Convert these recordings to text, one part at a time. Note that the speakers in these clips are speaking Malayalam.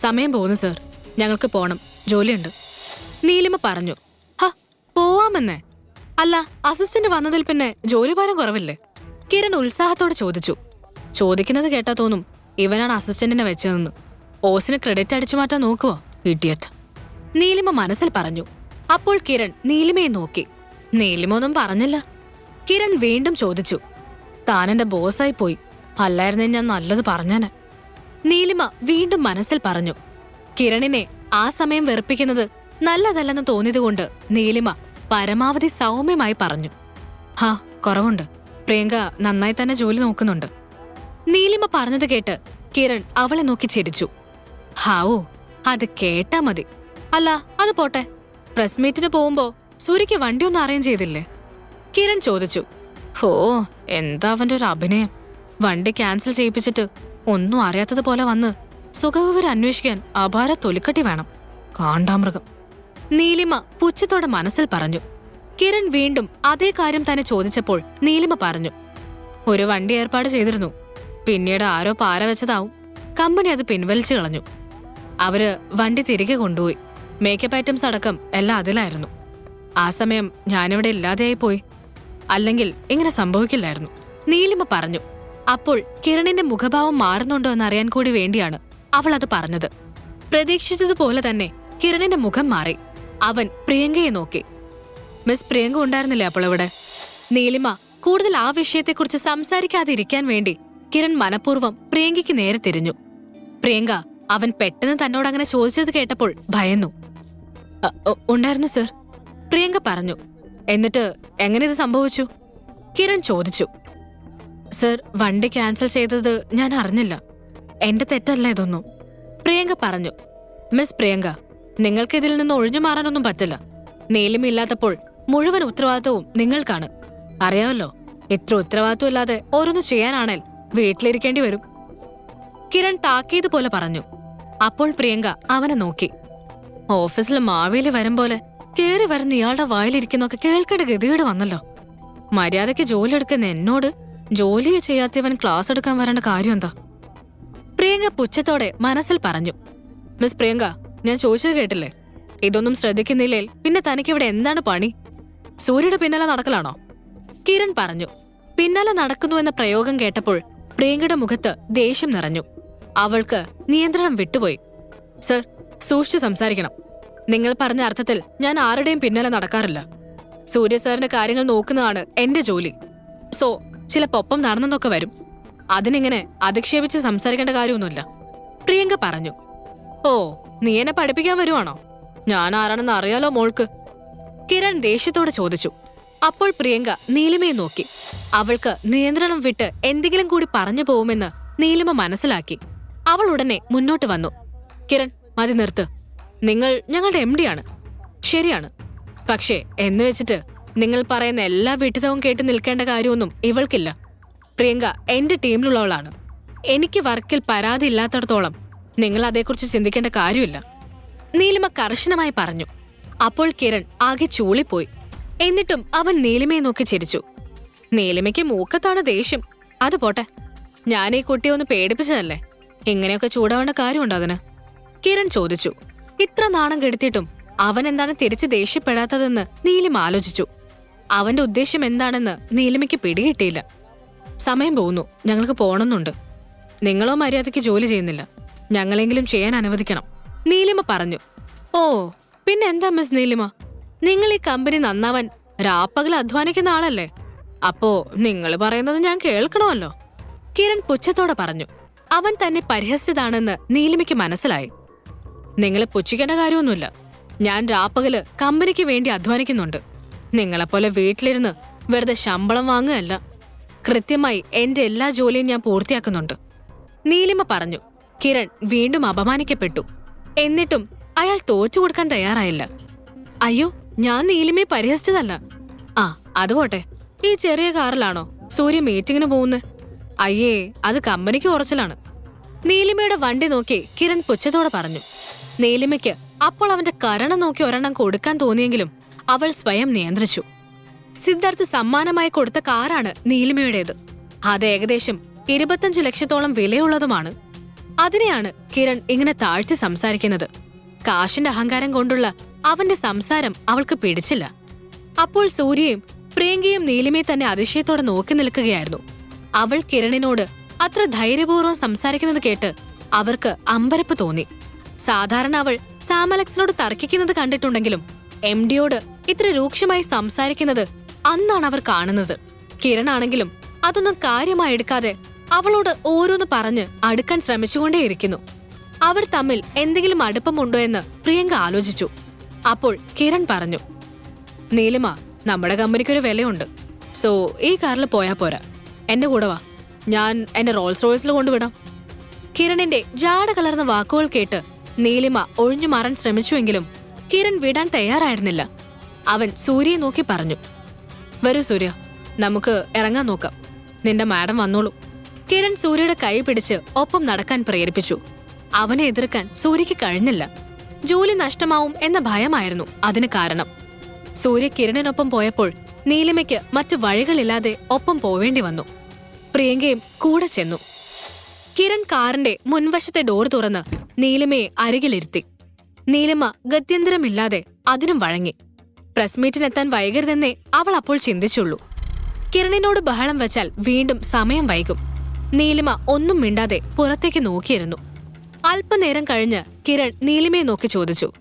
സമയം പോകുന്നു സർ. ഞങ്ങൾക്ക് പോണം. ജോലിയുണ്ട്. നീലിമ പറഞ്ഞു. ഹ പോവാമെന്നേ. അല്ല അസിസ്റ്റന്റ് വന്നതിൽ പിന്നെ ജോലിഭാരം കുറവില്ലേ? കിരൺ ഉത്സാഹത്തോടെ ചോദിച്ചു. ചോദിക്കുന്നത് കേട്ടാ തോന്നും ഇവനാണ് അസിസ്റ്റന്റിനെ വെച്ചതെന്ന്. ഓസിന് ക്രെഡിറ്റ് അടിച്ചു മാറ്റാൻ നോക്കുവോ? ഇഡിയറ്റ് നീലിമ മനസ്സിൽ പറഞ്ഞു. അപ്പോൾ കിരൺ നീലിമയെ നോക്കി. നീലിമ ഒന്നും പറഞ്ഞില്ല. കിരൺ വീണ്ടും ചോദിച്ചു. താൻ എന്റെ ബോസായി പോയി. അല്ലായിരുന്നെ ഞാൻ നല്ലത് പറഞ്ഞേനെ. നീലിമ വീണ്ടും മനസ്സിൽ പറഞ്ഞു കിരണിനെ ആ സമയം വെറുപ്പിക്കുന്നത് നല്ലതല്ലെന്ന് തോന്നിയതുകൊണ്ട് നീലിമ പരമാവധി സൗമ്യമായി പറഞ്ഞു ഹാ കുറവുണ്ട്. പ്രിയങ്ക നന്നായി തന്നെ ജോലി നോക്കുന്നുണ്ട്. നീലിമ പറഞ്ഞത് കേട്ട് കിരൺ അവളെ നോക്കി ചിരിച്ചു. ഹാവോ അത് കേട്ടാ മതി. അല്ല അത് പോട്ടെ. പ്രസ് മീറ്റിന് പോകുമ്പോ സൂര്യക്ക് വണ്ടിയൊന്നും അറേഞ്ച് ചെയ്തില്ലേ? കിരൺ ചോദിച്ചു ഹോ എന്താ അവന്റെ ഒരു അഭിനയം? വണ്ടി ക്യാൻസൽ ചെയ്യിപ്പിച്ചിട്ട് ഒന്നും അറിയാത്തതുപോലെ വന്ന് സുഖവിവരം അന്വേഷിക്കാൻ അപാര തൊലിക്കട്ടി വേണം. കാണ്ടാമൃഗം. നീലിമ പുച്ഛത്തോടെ മനസ്സിൽ പറഞ്ഞു. കിരൺ വീണ്ടും അതേ കാര്യം തന്നെ ചോദിച്ചപ്പോൾ നീലിമ പറഞ്ഞു. ഒരു വണ്ടി ഏർപ്പാട് ചെയ്തിരുന്നു. പിന്നീട് ആരോ പാര വെച്ചതാവും. കമ്പനി അത് പിൻവലിച്ചു കളഞ്ഞു. അവർ വണ്ടി തിരികെ കൊണ്ടുപോയി. മേക്കപ്പ് ഐറ്റംസ് അടക്കം എല്ലാം അതിലായിരുന്നു. ആ സമയം ഞാനിവിടെ ഇല്ലാതെയായി പോയി അല്ലെങ്കിൽ ഇങ്ങനെ സംഭവിക്കില്ലായിരുന്നു. നീലിമ പറഞ്ഞു. അപ്പോൾ കിരണിന്റെ മുഖഭാവം മാറുന്നുണ്ടോ എന്ന് അറിയാൻ കൂടി വേണ്ടിയാണ് അവൾ അത് പറഞ്ഞത്. പ്രതീക്ഷിച്ചതുപോലെ തന്നെ കിരണിന്റെ മുഖം മാറി. അവൻ പ്രിയങ്കയെ നോക്കി. മിസ് പ്രിയങ്ക ഉണ്ടായിരുന്നില്ലേ അപ്പോൾ ഇവിടെ നീലിമ കൂടുതൽ ആ വിഷയത്തെക്കുറിച്ച് സംസാരിക്കാതിരിക്കാൻ വേണ്ടി കിരൺ മനഃപൂർവം പ്രിയങ്കയ്ക്ക് നേരെ തിരിഞ്ഞു. പ്രിയങ്ക അവൻ പെട്ടെന്ന് തന്നോട് അങ്ങനെ ചോദിച്ചത് കേട്ടപ്പോൾ ഭയന്നു. ഉണ്ടായിരുന്നു സർ. പ്രിയങ്ക പറഞ്ഞു. എന്നിട്ട് എങ്ങനെ ഇത് സംഭവിച്ചു? കിരൺ ചോദിച്ചു. സർ വണ്ടി ക്യാൻസൽ ചെയ്തത് ഞാൻ അറിഞ്ഞില്ല. എന്റെ തെറ്റല്ല ഇതൊന്നും. പ്രിയങ്ക പറഞ്ഞു. മിസ് പ്രിയങ്ക നിങ്ങൾക്ക് ഇതിൽ നിന്ന് ഒഴിഞ്ഞു മാറാനൊന്നും പറ്റില്ല. നീലിമില്ലാത്തപ്പോൾ മുഴുവൻ ഉത്തരവാദിത്വവും നിങ്ങൾക്കാണ്. അറിയാമല്ലോ എത്ര ഉത്തരവാദിത്വം ഇല്ലാതെ ഓരോന്ന് ചെയ്യാനാണേൽ വീട്ടിലിരിക്കേണ്ടി വരും. കിരൺ താക്കീത് പോലെ പറഞ്ഞു. അപ്പോൾ പ്രിയങ്ക അവനെ നോക്കി. ഓഫീസിൽ മാവേലി വരും പോലെ കേറി വരുന്ന ഇയാളുടെ വായിലിരിക്കുന്നൊക്കെ കേൾക്കേണ്ട ഗതികേട് വന്നല്ലോ. മര്യാദയ്ക്ക് ജോലി എടുക്കുന്ന എന്നോട് ജോലി ചെയ്യാത്തവൻ ക്ലാസ് എടുക്കാൻ വരേണ്ട കാര്യം എന്താ? പ്രിയങ്ക പുച്ഛത്തോടെ മനസ്സിൽ പറഞ്ഞു. മിസ് പ്രിയങ്ക ഞാൻ ചോദിച്ചത് കേട്ടില്ലേ? ഇതൊന്നും ശ്രദ്ധിക്കുന്നില്ലേൽ പിന്നെ തനിക്കിവിടെ എന്താണ് പണി? സൂര്യയുടെ പിന്നാലെ നടക്കലാണോ? കിരൺ പറഞ്ഞു. പിന്നാലെ നടക്കുന്നു എന്ന പ്രയോഗം കേട്ടപ്പോൾ പ്രിയങ്കയുടെ മുഖത്ത് ദേഷ്യം നിറഞ്ഞു. അവൾക്ക് നിയന്ത്രണം വിട്ടുപോയി. സർ സൂക്ഷിച്ചു സംസാരിക്കണം. നിങ്ങൾ പറഞ്ഞ അർത്ഥത്തിൽ ഞാൻ ആരുടെയും പിന്നാലെ നടക്കാറില്ല. സൂര്യ സാറിന്റെ കാര്യങ്ങൾ നോക്കുന്നതാണ് എന്റെ ജോലി. സോ ചിലപ്പൊപ്പം നടന്നെന്നൊക്കെ വരും. അതിനിങ്ങനെ അധിക്ഷേപിച്ച് സംസാരിക്കേണ്ട കാര്യമൊന്നുമില്ല. പ്രിയങ്ക പറഞ്ഞു ഓ നീ എന്നെ പഠിപ്പിക്കാൻ വരുവാണോ? ഞാൻ ആരാണെന്ന് അറിയാലോ മോൾക്ക്? കിരൺ ദേഷ്യത്തോടെ ചോദിച്ചു. അപ്പോൾ പ്രിയങ്ക നീലിമയെ നോക്കി. അവൾക്ക് നിയന്ത്രണം വിട്ട് എന്തെങ്കിലും കൂടി പറഞ്ഞു പോകുമെന്ന് നീലിമ മനസ്സിലാക്കി. അവൾ ഉടനെ മുന്നോട്ട് വന്നു. കിരൺ മതി നിർത്ത്. നിങ്ങൾ ഞങ്ങളുടെ എം ആണ്. ശരിയാണ്. പക്ഷേ എന്ന് വെച്ചിട്ട് നിങ്ങൾ പറയുന്ന എല്ലാ വിഡിതവും കേട്ട് നിൽക്കേണ്ട കാര്യമൊന്നും ഇവൾക്കില്ല. പ്രിയങ്ക എന്റെ ടീമിലുള്ളവളാണ്. എനിക്ക് വർക്കിൽ പരാതി ഇല്ലാത്തടത്തോളം നിങ്ങൾ അതേക്കുറിച്ച് ചിന്തിക്കേണ്ട കാര്യമില്ല. നീലിമ കർശനമായി പറഞ്ഞു. അപ്പോൾ കിരൺ ആകെ ചൂളിപ്പോയി. എന്നിട്ടും അവൻ നീലിമയെ നോക്കി ചിരിച്ചു. നീലിമയ്ക്ക് മൂക്കത്താണ് ദേഷ്യം. അത് പോട്ടെ. ഞാൻ ഈ കുട്ടിയെ ഒന്ന് പേടിപ്പിച്ചതല്ലേ? ഇങ്ങനെയൊക്കെ ചൂടാവേണ്ട കാര്യമുണ്ടോ അതിന്? കിരൺ ചോദിച്ചു. ഇത്ര നാണം കെടുത്തിയിട്ടും അവൻ എന്താണ് തിരിച്ച് ദേഷ്യപ്പെടാത്തതെന്ന് നീലിമ ആലോചിച്ചു. അവന്റെ ഉദ്ദേശ്യം എന്താണെന്ന് നീലിമയ്ക്ക് പിടികിട്ടിയില്ല. സമയം പോകുന്നു. ഞങ്ങൾക്ക് പോണമെന്നുണ്ട് നിങ്ങളോ മര്യാദയ്ക്ക് ജോലി ചെയ്യുന്നില്ല. ഞങ്ങളെങ്കിലും ചെയ്യാൻ അനുവദിക്കണം. നീലിമ പറഞ്ഞു. ഓ പിന്നെ എന്താ മിസ് നീലിമ? നിങ്ങൾ ഈ കമ്പനി നന്നാവാൻ രാപ്പകൽ അധ്വാനിക്കുന്ന ആളല്ലേ? അപ്പോ നിങ്ങൾ പറയുന്നത് ഞാൻ കേൾക്കണമല്ലോ. കിരൺ പുച്ഛത്തോടെ പറഞ്ഞു. അവൻ തന്നെ പരിഹസിച്ചതാണെന്ന് നീലിമയ്ക്ക് മനസ്സിലായി. നിങ്ങളെ പുച്ഛിക്കേണ്ട കാര്യമൊന്നുമില്ല. ഞാൻ രാപ്പകൽ കമ്പനിക്ക് വേണ്ടി അധ്വാനിക്കുന്നുണ്ട്. നിങ്ങളെപ്പോലെ വീട്ടിലിരുന്ന് വെറുതെ ശമ്പളം വാങ്ങുകയല്ല. കൃത്യമായി എന്റെ എല്ലാ ജോലിയും ഞാൻ പൂർത്തിയാക്കുന്നുണ്ട്. നീലിമ പറഞ്ഞു കിരൺ വീണ്ടും അപമാനിക്കപ്പെട്ടു. എന്നിട്ടും അയാൾ തോറ്റു കൊടുക്കാൻ തയ്യാറായില്ല. അയ്യോ ഞാൻ നീലിമയെ പരിഹസിച്ചതല്ല. ആ അത് ഈ ചെറിയ കാറിലാണോ സൂര്യ മീറ്റിങ്ങിന് പോകുന്നത് അയ്യേ അത് കമ്പനിക്ക് ഉറച്ചിലാണ്. നീലിമയുടെ വണ്ടി നോക്കി കിരൺ പുച്ഛത്തോടെ പറഞ്ഞു നീലിമയ്ക്ക് അപ്പോൾ അവന്റെ കരണം നോക്കി ഒരെണ്ണം കൊടുക്കാൻ തോന്നിയെങ്കിലും അവൾ സ്വയം നിയന്ത്രിച്ചു. സിദ്ധാർത്ഥ് സമ്മാനമായി കൊടുത്ത കാറാണ് നീലിമയുടേത്. അത് ഏകദേശം ഇരുപത്തഞ്ച് ലക്ഷത്തോളം വിലയുള്ളതുമാണ്. അതിനെയാണ് കിരൺ ഇങ്ങനെ താഴ്ത്തി സംസാരിക്കുന്നത്. കാശിന്റെ അഹങ്കാരം കൊണ്ടുള്ള അവന്റെ സംസാരം അവൾക്ക് പിടിച്ചില്ല. അപ്പോൾ സൂര്യയും പ്രിയങ്കയും നീലിമയെ തന്നെ അതിശയത്തോടെ നോക്കി നിൽക്കുകയായിരുന്നു. അവൾ കിരണിനോട് അത്ര ധൈര്യപൂർവം സംസാരിക്കുന്നത് കേട്ട് അവർക്ക് അമ്പരപ്പ് തോന്നി. സാധാരണ അവൾ സാമലക്സിനോട് തർക്കിക്കുന്നത് കണ്ടിട്ടുണ്ടെങ്കിലും എം ഡിയോട് ഇത്ര രൂക്ഷമായി സംസാരിക്കുന്നത് അന്നാണ് അവർ കാണുന്നത്. കിരണാണെങ്കിലും അതൊന്നും കാര്യമായി എടുക്കാതെ അവളോട് ഓരോന്ന് പറഞ്ഞ് അടുക്കാൻ ശ്രമിച്ചുകൊണ്ടേയിരിക്കുന്നു. അവർ തമ്മിൽ എന്തെങ്കിലും അടുപ്പമുണ്ടോ എന്ന് പ്രിയങ്ക ആലോചിച്ചു. അപ്പോൾ കിരൺ പറഞ്ഞു നീലിമ നമ്മുടെ കമ്പനിക്കൊരു വിലയുണ്ട്. സോ ഈ കാറിൽ പോയാൽ പോരാ. എന്റെ കൂടെ വാ. ഞാൻ എന്നെ റോൾസ് റോയ്സിൽ കൊണ്ടുവിടാം. കിരണിന്റെ ജാട കലർന്ന വാക്കുകൾ കേട്ട് നീലിമ ഒഴിഞ്ഞു മാറാൻ ശ്രമിച്ചുവെങ്കിലും കിരൺ വിടാൻ തയ്യാറായിരുന്നില്ല. അവൻ സൂര്യയെ നോക്കി പറഞ്ഞു വരൂ സൂര്യ നമുക്ക് ഇറങ്ങാൻ നോക്കാം. നിന്റെ മാഡം വന്നോളൂ. കിരൺ സൂര്യയുടെ കൈ പിടിച്ച് ഒപ്പം നടക്കാൻ പ്രേരിപ്പിച്ചു. അവനെ എതിർക്കാൻ സൂര്യയ്ക്ക് കഴിഞ്ഞില്ല. ജോലി നഷ്ടമാവും എന്ന ഭയമായിരുന്നു അതിന് കാരണം. സൂര്യ കിരണിനൊപ്പം പോയപ്പോൾ നീലിമയ്ക്ക് മറ്റു വഴികളില്ലാതെ ഒപ്പം പോവേണ്ടി വന്നു. പ്രിയങ്കയും കൂടെ ചെന്നു. കിരൺ കാറിന്റെ മുൻവശത്തെ ഡോർ തുറന്ന് നീലിമയെ അരികിലിരുത്തി. നീലിമ ഗത്യന്തരമില്ലാതെ അതിനും വഴങ്ങി. പ്രസ് മീറ്റിനെത്താൻ വൈകരുതെന്നേ അവൾ അപ്പോൾ ചിന്തിച്ചുള്ളൂ. കിരണിനോട് ബഹളം വച്ചാൽ വീണ്ടും സമയം വൈകും. നീലിമ ഒന്നും മിണ്ടാതെ പുറത്തേക്ക് നോക്കിയിരുന്നു. അല്പനേരം കഴിഞ്ഞ് കിരൺ നീലിമയെ നോക്കി ചോദിച്ചു.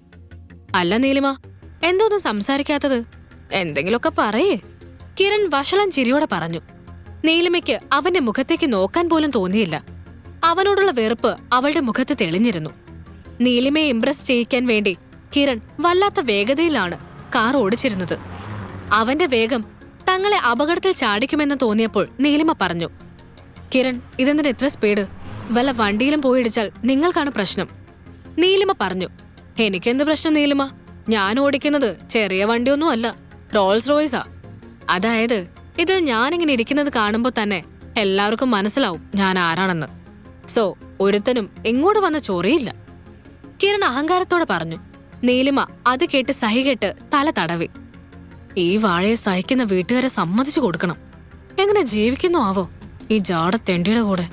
അല്ല നീലിമ എന്തോന്നും സംസാരിക്കാത്തത്? എന്തെങ്കിലുമൊക്കെ പറയേ. കിരൺ വഷളം ചിരിയോടെ പറഞ്ഞു. നീലിമയ്ക്ക് അവന്റെ മുഖത്തേക്ക് നോക്കാൻ പോലും തോന്നിയില്ല. അവനോടുള്ള വെറുപ്പ് അവളുടെ മുഖത്ത് തെളിഞ്ഞിരുന്നു. നീലിമയെ ഇംപ്രസ് ചെയ്യിക്കാൻ വേണ്ടി കിരൺ വല്ലാത്ത വേഗതയിലാണ് കാർ ഓടിച്ചിരുന്നത്. അവന്റെ വേഗം തങ്ങളെ അപകടത്തിൽ ചാടിക്കുമെന്ന് തോന്നിയപ്പോൾ നീലിമ പറഞ്ഞു കിരൺ ഇതെന്തിന് എത്ര സ്പീഡ് വല്ല വണ്ടിയിലും പോയിടിച്ചാൽ നിങ്ങൾക്കാണ് പ്രശ്നം. നീലിമ പറഞ്ഞു എനിക്കെന്ത് പ്രശ്നം നീലിമ? ഞാൻ ഓടിക്കുന്നത് ചെറിയ വണ്ടിയൊന്നും അല്ല റോൾസ് റോയ്സാ അതായത് ഇതിൽ ഞാനിങ്ങനെ ഇരിക്കുന്നത് കാണുമ്പോൾ തന്നെ എല്ലാവർക്കും മനസ്സിലാവും ഞാൻ ആരാണെന്ന്. സോ ഒരുത്തനും എങ്ങോട്ട് വന്ന ചൊറിയില്ല. കിരൺ അഹങ്കാരത്തോടെ പറഞ്ഞു നീലിമ അത് കേട്ട് സഹികെട്ട് തല തടവി. ഈ വാഴയെ സഹിക്കുന്ന വീട്ടുകാരെ സമ്മതിച്ചു കൊടുക്കണം. എങ്ങനെ ജീവിക്കുന്നു ആവോ ഈ ജാടത്തെണ്ടിയുടെ കൂടെ?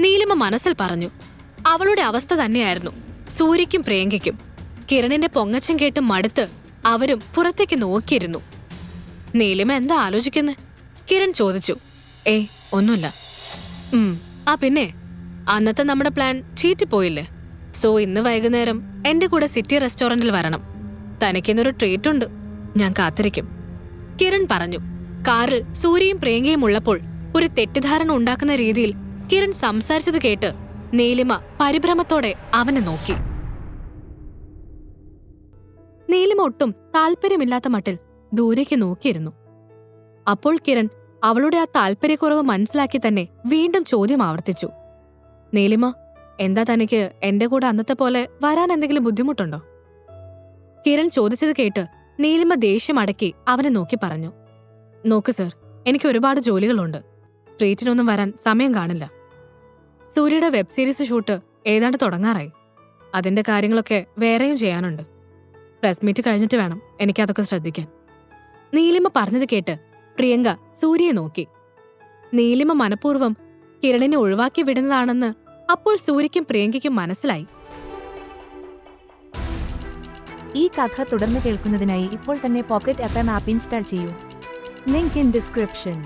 നീലിമ മനസ്സിൽ പറഞ്ഞു അവളുടെ അവസ്ഥ തന്നെയായിരുന്നു. സൂര്യയ്ക്കും പ്രിയങ്കയ്ക്കും. കിരണിന്റെ പൊങ്ങച്ചം കേട്ട് മടുത്ത് അവരും പുറത്തേക്ക് നോക്കിയിരുന്നു. നീലിമ എന്താ ആലോചിക്കുന്നെ? കിരൺ ചോദിച്ചു ഏയ് ഒന്നുമില്ല. ഉം ആ പിന്നെ അന്നത്തെ നമ്മുടെ പ്ലാൻ ചീറ്റിപ്പോയില്ലേ? സോ ഇന്ന് വൈകുന്നേരം എന്റെ കൂടെ സിറ്റി റെസ്റ്റോറന്റിൽ വരണം. തനിക്കിന്നൊരു ട്രീറ്റ് ഉണ്ട്. ഞാൻ കാത്തിരിക്കും. കിരൺ പറഞ്ഞു. കാറിൽ സൂര്യയും പ്രിയങ്കയും ഉള്ളപ്പോൾ ഒരു തെറ്റിദ്ധാരണ ഉണ്ടാക്കുന്ന രീതിയിൽ കിരൺ സംസാരിച്ചത് കേട്ട് നീലിമ പരിഭ്രമത്തോടെ അവനെ നോക്കി. നീലിമ ഒട്ടും താല്പര്യമില്ലാത്ത മട്ടിൽ ദൂരേക്ക് നോക്കിയിരുന്നു. അപ്പോൾ കിരൺ അവളുടെ ആ താല്പര്യക്കുറവ് മനസ്സിലാക്കി തന്നെ വീണ്ടും ചോദ്യം ആവർത്തിച്ചു. നീലിമ എന്താ തനിക്ക് എന്റെ കൂടെ അന്നത്തെ പോലെ വരാൻ എന്തെങ്കിലും ബുദ്ധിമുട്ടുണ്ടോ? കിരൺ ചോദിച്ചത് കേട്ട് നീലിമ ദേഷ്യം അടക്കി അവനെ നോക്കി പറഞ്ഞു. നോക്ക് സർ എനിക്ക് ഒരുപാട് ജോലികളുണ്ട്. ട്രീറ്റിനൊന്നും വരാൻ സമയം കാണില്ല. സൂര്യയുടെ വെബ് സീരീസ് ഷൂട്ട് ഏതാണ്ട് തുടങ്ങാറായി. അതിന്റെ കാര്യങ്ങളൊക്കെ വേറെയും ചെയ്യാനുണ്ട്. പ്രസ് മീറ്റ് കഴിഞ്ഞിട്ട് വേണം എനിക്കതൊക്കെ ശ്രദ്ധിക്കാൻ. നീലിമ പറഞ്ഞത് കേട്ട് പ്രിയങ്ക സൂര്യയെ നോക്കി. നീലിമ മനഃപൂർവം കിരണിനെ ഒഴിവാക്കി വിടുന്നതാണെന്ന് അപ്പോൾ സൂര്യക്കും പ്രിയങ്കയ്ക്കും മനസ്സിലായി. ഈ കഥ തുടർന്ന് കേൾക്കുന്നതിനായി ഇപ്പോൾ തന്നെ പോക്കറ്റ് എം ആപ്പ് ഇൻസ്റ്റാൾ ചെയ്യൂ. Link in description.